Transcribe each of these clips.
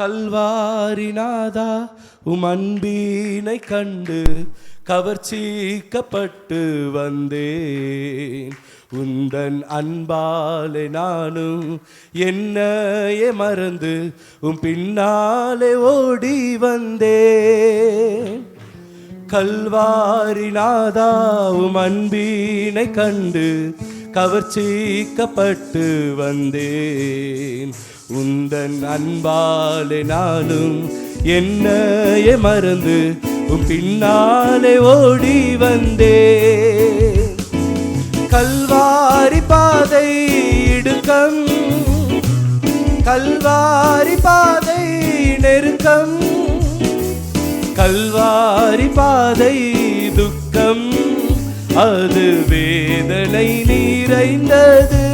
கல்வாரிநாதா உம் அன்பீனை கண்டு கவர்ச்சிக்கப்பட்டு வந்தேன். உந்தன் அன்பாலே நானும் என்னையே மறந்து உம் பின்னாலே ஓடி வந்தேன். கல்வாரிநாதா உம் அன்பீனை கண்டு கவர்ச்சிக்கப்பட்டு வந்தேன். உந்தன் அன்பாலே நானும் என்னையே மறந்து உன் பின்னாலே ஓடி வந்தே கல்வாரி பாதை இடுக்கம் கல்வாரி பாதை நெருக்கம் கல்வாரி பாதை துக்கம். அது வேதனை நீ நிறைந்தது.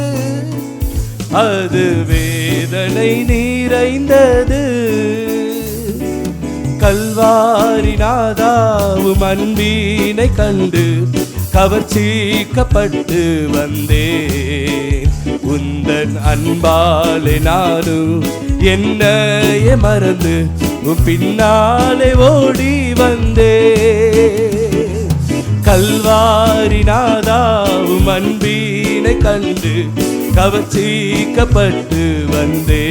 அது வேதனை நிறைந்தது. கல்வாரி நாதாவும் அன்பீனை கண்டு கவர்ச்சிக்கப்பட்டு வந்தேன். உந்தன் அன்பாலே நானும் என்னையே மறந்து பின்னாலே ஓடி வந்தே கல்வாரி நாதாவும் அன்பீனை கண்டு கவர்ச்சிக்கப்பட்டு வந்தே.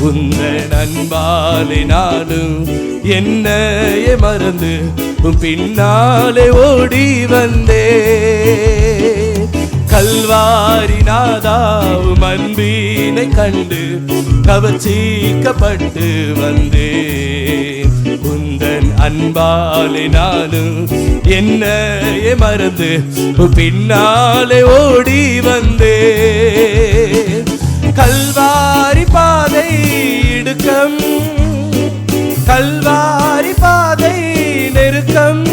உந்த நண்பாலே நானும் என்னையே மறந்து பின்னாலே ஓடி வந்தே. கல்வாரி நாதாவும் அன்பினை கண்டு கவர்ச்சிக்கப்பட்டு வந்தே. அன்பாலே நானும் என்னையே மறந்து பின்னாலே ஓடி வந்தே. கல்வாரி பாதை இடுக்கம் கல்வாரி பாதை நெருக்கம்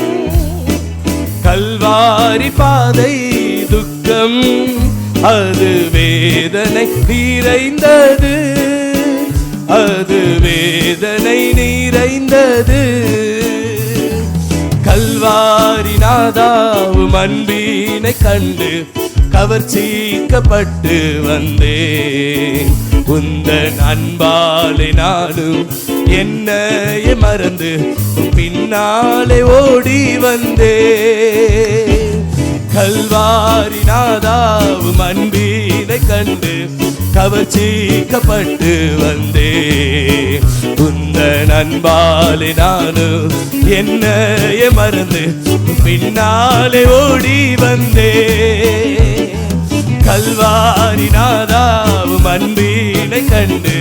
கல்வாரி பாதை துக்கம் அது வேதனை நிறைந்தது அது வேதனை நிறைந்தது. கல்வாரி நாதாவும் அன்பீனை கண்டு கவர்ச்சிக்கப்பட்டு வந்தேன். உந்தன் அன்பாலே நானும் என்னையே மறந்து பின்னாலே ஓடி வந்தே கல்வாரி நாதாவும் அன்பீனை கண்டு கவர்ச்சிக்கப்பட்டு வந்தேன். உந்தன் அன்பாலே நானும் என்னைய மறந்து பின்னாலே ஓடி வந்தே. கல்வாரி நாதாவும் அன்பீனை கண்டு